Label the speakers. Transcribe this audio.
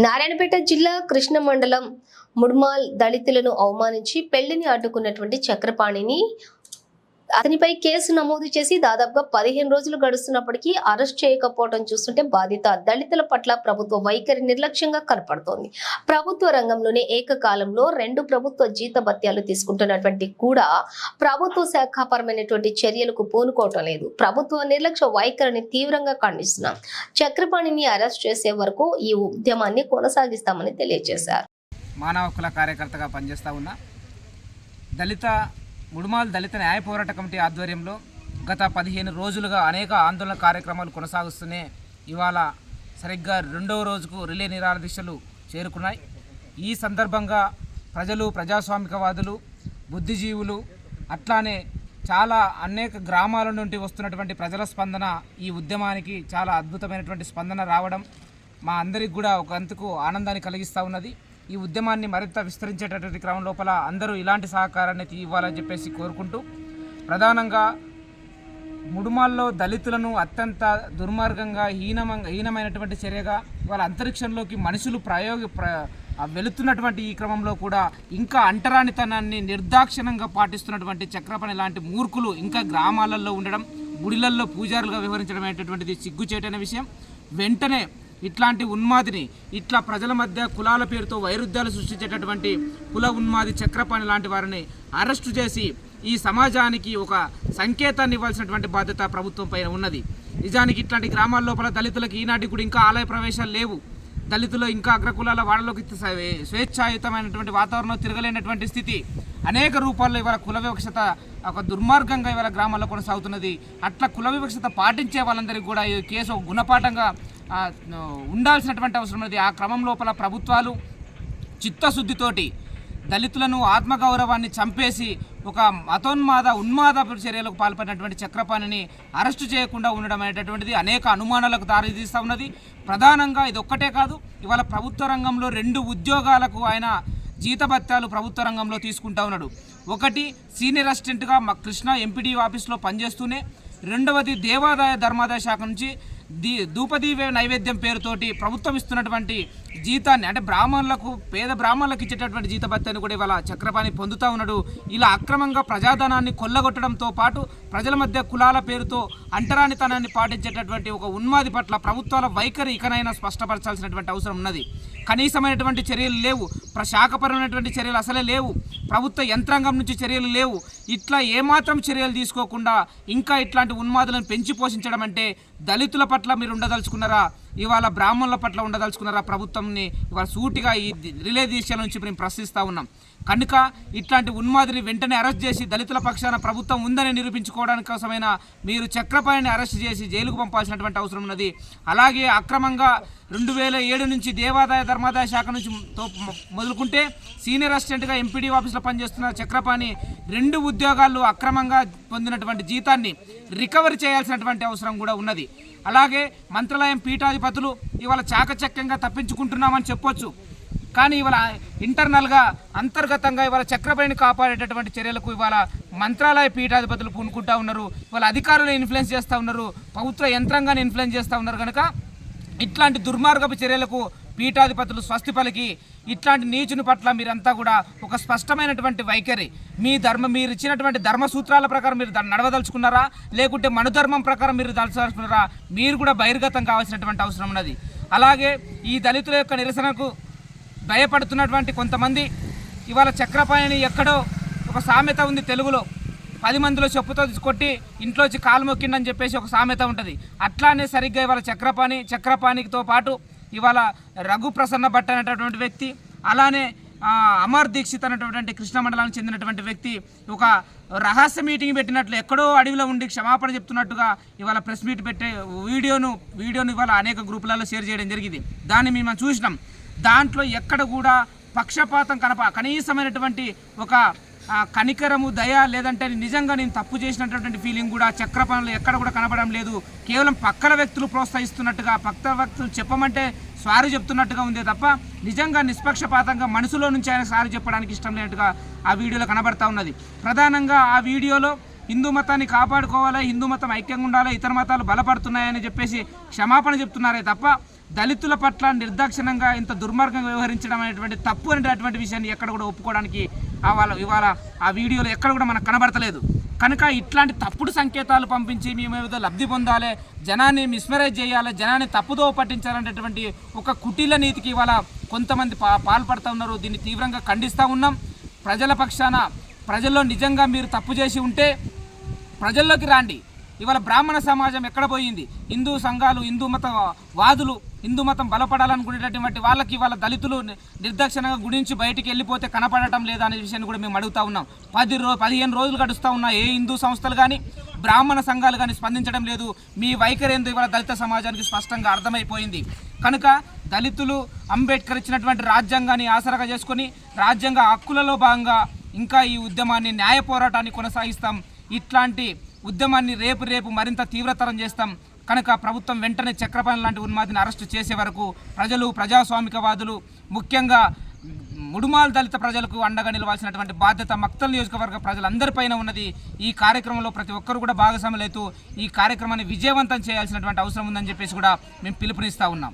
Speaker 1: నారాయణపేట జిల్లా కృష్ణ మండలం ముడ్మాల్ దళితులను అవమానించి పెళ్ళిని అడ్డుకున్నటువంటి చక్రపాణిని అతనిపై కేసు నమోదు చేసి దాదాపుగా పదిహేను రోజులు గడుస్తున్నప్పటికీ అరెస్ట్ చేయకపోవడం చూస్తుంటే బాధిత దళితుల పట్ల ప్రభుత్వ వైఖరి నిర్లక్ష్యంగా కనపడుతోంది. ప్రభుత్వ రంగంలోనే ఏకకాలంలో రెండు ప్రభుత్వ జీత భత్యాలు తీసుకుంటున్నటువంటి కూడా ప్రభుత్వ శాఖాపరమైనటువంటి చర్యలకు పూనుకోవటం లేదు. ప్రభుత్వ నిర్లక్ష్య వైఖరిని తీవ్రంగా ఖండిస్తున్నాం. చక్రపాణిని అరెస్ట్ చేసే వరకు ఈ ఉద్యమాన్ని కొనసాగిస్తామని తెలియజేశారు.
Speaker 2: మానవ హక్కుల కార్యకర్తగా పనిచేస్తా ఉన్నా దళిత ముడుమాల్ దళిత న్యాయ పోరాట కమిటీ ఆధ్వర్యంలో గత పదిహేను రోజులుగా అనేక ఆందోళన కార్యక్రమాలు కొనసాగుస్తూనే ఇవాళ సరిగ్గా రెండవ రోజుకు రిలే నిరాహార చేరుకున్నాయి. ఈ సందర్భంగా ప్రజలు ప్రజాస్వామికవాదులు బుద్ధిజీవులు అట్లానే చాలా అనేక గ్రామాల నుండి వస్తున్నటువంటి ప్రజల స్పందన ఈ ఉద్యమానికి చాలా అద్భుతమైనటువంటి స్పందన రావడం మా అందరికి కూడా ఒక అంతకు ఆనందాన్ని కలిగిస్తూ ఉన్నది. ఈ ఉద్యమాన్ని మరింత విస్తరించేటటువంటి క్రమం లోపల అందరూ ఇలాంటి సహకారాన్ని ఇవ్వాలని చెప్పేసి కోరుకుంటూ ప్రధానంగా ముడుమాల్లో దళితులను అత్యంత దుర్మార్గంగా హీనమంగా హీనమైనటువంటి చర్యగా వాళ్ళ అంతరిక్షంలోకి మనుషులు ప్రయోగ ప్ర వెళుతున్నటువంటి ఈ క్రమంలో కూడా ఇంకా అంటరానితనాన్ని నిర్దాక్షిణంగా పాటిస్తున్నటువంటి చక్రపణి లాంటి మూర్ఖులు ఇంకా గ్రామాలలో ఉండడం గుడిలల్లో పూజారులుగా వ్యవహరించడం అనేటటువంటిది సిగ్గుచేటైన విషయం. వెంటనే ఇట్లాంటి ఉన్మాదిని ఇట్లా ప్రజల మధ్య కులాల పేరుతో వైరుధ్యాలు సృష్టించేటటువంటి కుల ఉన్మాది చక్రపాణి లాంటి వారిని అరెస్టు చేసి ఈ సమాజానికి ఒక సంకేతాన్ని ఇవ్వాల్సినటువంటి బాధ్యత ప్రభుత్వం పైన ఉన్నది. నిజానికి ఇట్లాంటి గ్రామాల లోపల దళితులకు ఈనాటికి కూడా ఇంకా ఆలయ ప్రవేశాలు లేవు. దళితులు ఇంకా అగ్రకులాల వాళ్ళలోకి స్వేచ్ఛాయుతమైనటువంటి వాతావరణంలో తిరగలేనటువంటి స్థితి. అనేక రూపాల్లో ఇవాళ కుల వివక్షత ఒక దుర్మార్గంగా ఇవాళ గ్రామాల్లో కొనసాగుతున్నది. అట్లా కుల వివక్షత పాటించే వాళ్ళందరికీ కూడా ఈ కేసు ఒక గుణపాఠంగా ఉండాల్సినటువంటి అవసరం ఉన్నది. ఆ క్రమం లోపల ప్రభుత్వాలు చిత్తశుద్ధితోటి దళితులను ఆత్మగౌరవాన్ని చంపేసి ఒక మతోన్మాద ఉన్మాద చర్యలకు పాల్పడినటువంటి చక్రపాణిని అరెస్టు చేయకుండా ఉండడం అనేటటువంటిది అనేక అనుమానాలకు దారితీస్తూ ఉన్నది. ప్రధానంగా ఇది ఒక్కటే కాదు ఇవాళ ప్రభుత్వ రంగంలో రెండు ఉద్యోగాలకు ఆయన జీతభత్యాలు ప్రభుత్వ రంగంలో తీసుకుంటా ఉన్నాడు. ఒకటి సీనియర్ అసిస్టెంట్గా మా కృష్ణ ఎంపీడీ ఆఫీస్లో పనిచేస్తూనే రెండవది దేవాదాయ ధర్మాదాయ శాఖ నుంచి దీ దూపదీవే నైవేద్యం పేరుతోటి ప్రభుత్వం ఇస్తున్నటువంటి జీతాన్ని అంటే బ్రాహ్మణులకు పేద బ్రాహ్మణులకు ఇచ్చేటటువంటి జీతభత్యాన్ని కూడా ఇవాళ చక్రపాణి పొందుతూ ఉన్నాడు. ఇలా అక్రమంగా ప్రజాధనాన్ని కొల్లగొట్టడంతో పాటు ప్రజల మధ్య కులాల పేరుతో అంటరానితనాన్ని పాటించేటటువంటి ఒక ఉన్మాది పట్ల ప్రభుత్వాల వైఖరి ఇకనైనా స్పష్టపరచాల్సినటువంటి అవసరం ఉన్నది. కనీసమైనటువంటి చర్యలు లేవు. శాఖపరమైనటువంటి చర్యలు అసలే లేవు. ప్రభుత్వ యంత్రాంగం నుంచి చర్యలు లేవు. ఇట్లా ఏమాత్రం చర్యలు తీసుకోకుండా ఇంకా ఇట్లాంటి ఉన్మాదులను పెంచి పోషించడం అంటే దళితుల పట్ల మీరు ఉండదలుచుకున్నారా? ఇవాళ బ్రాహ్మణుల పట్ల ఉండదలుచుకున్నారా ప్రభుత్వంని? ఇవాళ సూటిగా ఈ రిలే దీక్షల నుంచి మేము ప్రశ్నిస్తూ ఉన్నాం. కనుక ఇట్లాంటి ఉన్మాదిని వెంటనే అరెస్ట్ చేసి దళితుల పక్షాన ప్రభుత్వం ఉందని నిరూపించుకోవడానికి కోసమైన మీరు చక్రపాణిని అరెస్ట్ చేసి జైలుకు పంపాల్సినటువంటి అవసరం ఉన్నది. అలాగే అక్రమంగా రెండు వేల ఏడు నుంచి దేవాదాయ ధర్మాదాయ శాఖ నుంచి మొదలుకుంటే సీనియర్ అసిస్టెంట్గా ఎంపీడీ ఆఫీస్లో పనిచేస్తున్న చక్రపాణి రెండు ఉద్యోగాలు అక్రమంగా పొందినటువంటి జీతాన్ని రికవరీ చేయాల్సినటువంటి అవసరం కూడా ఉన్నది. అలాగే మంత్రాలయం పీఠాధిపతులు ఇవాళ చాకచక్యంగా తప్పించుకుంటున్నామని చెప్పొచ్చు. కానీ ఇవాళ ఇంటర్నల్గా అంతర్గతంగా ఇవాళ చక్రపాణిని కాపాడేటటువంటి చర్యలకు ఇవాళ మంత్రాలయ పీఠాధిపతులు పూనుకుంటా ఉన్నారు. ఇవాళ అధికారులు ఇన్ఫ్లుయెన్స్ చేస్తూ ఉన్నారు. ప్రభుత్వ యంత్రాంగాన్ని ఇన్ఫ్లుయెన్స్ చేస్తూ ఉన్నారు. కనుక ఇట్లాంటి దుర్మార్గపు చర్యలకు పీఠాధిపతులు స్వస్తి పలికి ఇట్లాంటి నీచుని పట్ల మీరంతా కూడా ఒక స్పష్టమైనటువంటి వైఖరి. మీ ధర్మ మీరు ఇచ్చినటువంటి ధర్మ సూత్రాల ప్రకారం మీరు దాన్ని నడవదలుచుకున్నారా? లేకుంటే మనుధర్మం ప్రకారం మీరు దలుచుకున్నారా మీరు కూడా బహిర్గతం కావాల్సినటువంటి అవసరం ఉన్నది. అలాగే ఈ దళితుల యొక్క నిరసనకు భయపడుతున్నటువంటి కొంతమంది ఇవాళ చక్రపాణిని ఎక్కడో ఒక సామెత ఉంది తెలుగులో. పది మందిలో చెప్పుతో కొట్టి ఇంట్లోంచి కాలు మొక్కిండని చెప్పేసి ఒక సామెత ఉంటుంది. అట్లానే సరిగ్గా ఇవాళ చక్రపాణి చక్రపాణితో పాటు ఇవాళ రఘు ప్రసన్న భట్ అనేటటువంటి వ్యక్తి అలానే అమర్ దీక్షిత్ అనేటటువంటి కృష్ణ మండలానికి చెందినటువంటి వ్యక్తి ఒక రహస్య మీటింగ్ పెట్టినట్లు ఎక్కడో అడవిలో ఉండి క్షమాపణ చెప్తున్నట్టుగా ఇవాళ ప్రెస్ మీట్ పెట్టే వీడియోను వీడియోను ఇవాళ అనేక గ్రూపులలో షేర్ చేయడం జరిగింది. దాన్ని మేము చూసినాం. దాంట్లో ఎక్కడ కూడా పక్షపాతం కనప కనీసమైనటువంటి ఒక కనికరము దయ లేదంటే నిజంగా నేను తప్పు చేసినటువంటి ఫీలింగ్ కూడా చక్రపాణిలో ఎక్కడ కూడా కనపడడం లేదు. కేవలం పక్కన వ్యక్తులు ప్రోత్సహిస్తున్నట్టుగా పక్క వ్యక్తులు చెప్పమంటే సారీ చెప్తున్నట్టుగా ఉంది తప్ప నిజంగా నిష్పక్షపాతంగా మనసులో నుంచి ఆయన సారీ చెప్పడానికి ఇష్టం లేనట్టుగా ఆ వీడియోలో కనబడతా ఉన్నది. ప్రధానంగా ఆ వీడియోలో హిందూ మతాన్ని కాపాడుకోవాలి హిందూ మతం ఐక్యంగా ఉండాలి ఇతర మతాలు బలపడుతున్నాయని చెప్పేసి క్షమాపణ చెప్తున్నారే తప్ప దళితుల పట్ల నిర్దాక్షిణంగా ఇంత దుర్మార్గంగా వ్యవహరించడం అనేటువంటి తప్పు అనేటటువంటి విషయాన్ని ఎక్కడ కూడా ఒప్పుకోవడానికి వాళ్ళ ఇవాళ ఆ వీడియోలో ఎక్కడ కూడా మనకు కనబడతలేదు. కనుక ఇట్లాంటి తప్పుడు సంకేతాలు పంపించి మేము ఏదో లబ్ధి పొందాలి జనాన్ని మిస్మరైజ్ చేయాలి జనాన్ని తప్పుదో పట్టించాలనేటటువంటి ఒక కుటీల నీతికి ఇవాళ కొంతమంది పా పాల్పడుతూ ఉన్నారు. దీన్ని తీవ్రంగా ఖండిస్తూ ఉన్నాం. ప్రజల పక్షాన ప్రజల్లో నిజంగా మీరు తప్పు చేసి ఉంటే ప్రజల్లోకి రాండి. ఇవాళ బ్రాహ్మణ సమాజం ఎక్కడ పోయింది? హిందూ సంఘాలు హిందూ మత వాదులు హిందూ మతం బలపడాలనుకునేటటువంటి వాళ్ళకి వాళ్ళ దళితులు ని- గుడించి గురించి బయటికి వెళ్ళిపోతే కనపడటం లేదా అనే విషయాన్ని కూడా మేము అడుగుతా ఉన్నాం. పది రో పదిహేను రోజులు గడుస్తూ ఉన్నా ఏ హిందూ సంస్థలు కానీ బ్రాహ్మణ సంఘాలు కానీ స్పందించడం లేదు. మీ వైఖరి ఏందో ఇవాళ దళిత సమాజానికి స్పష్టంగా అర్థమైపోయింది. కనుక దళితులు అంబేద్కర్ ఇచ్చినటువంటి రాజ్యాంగాన్ని ఆసరాగా చేసుకొని రాజ్యాంగ హక్కులలో భాగంగా ఇంకా ఈ ఉద్యమాన్ని న్యాయ పోరాటాన్ని కొనసాగిస్తాం. ఇట్లాంటి ఉద్యమాన్ని రేపు రేపు మరింత తీవ్రతరం చేస్తాం. కనుక ప్రభుత్వం వెంటనే చక్రపాణి లాంటి ఉన్మాదిని అరెస్టు చేసే వరకు ప్రజలు ప్రజాస్వామికవాదులు ముఖ్యంగా ముడుమాల్ దళిత ప్రజలకు అండగా నిలవాల్సినటువంటి బాధ్యత మక్తల్ నియోజకవర్గ ప్రజలందరిపైన ఉన్నది. ఈ కార్యక్రమంలో ప్రతి ఒక్కరు కూడా భాగస్వాములైతూ ఈ కార్యక్రమాన్ని విజయవంతం చేయాల్సినటువంటి అవసరం ఉందని చెప్పేసి కూడా మేము పిలుపునిస్తూ ఉన్నాం.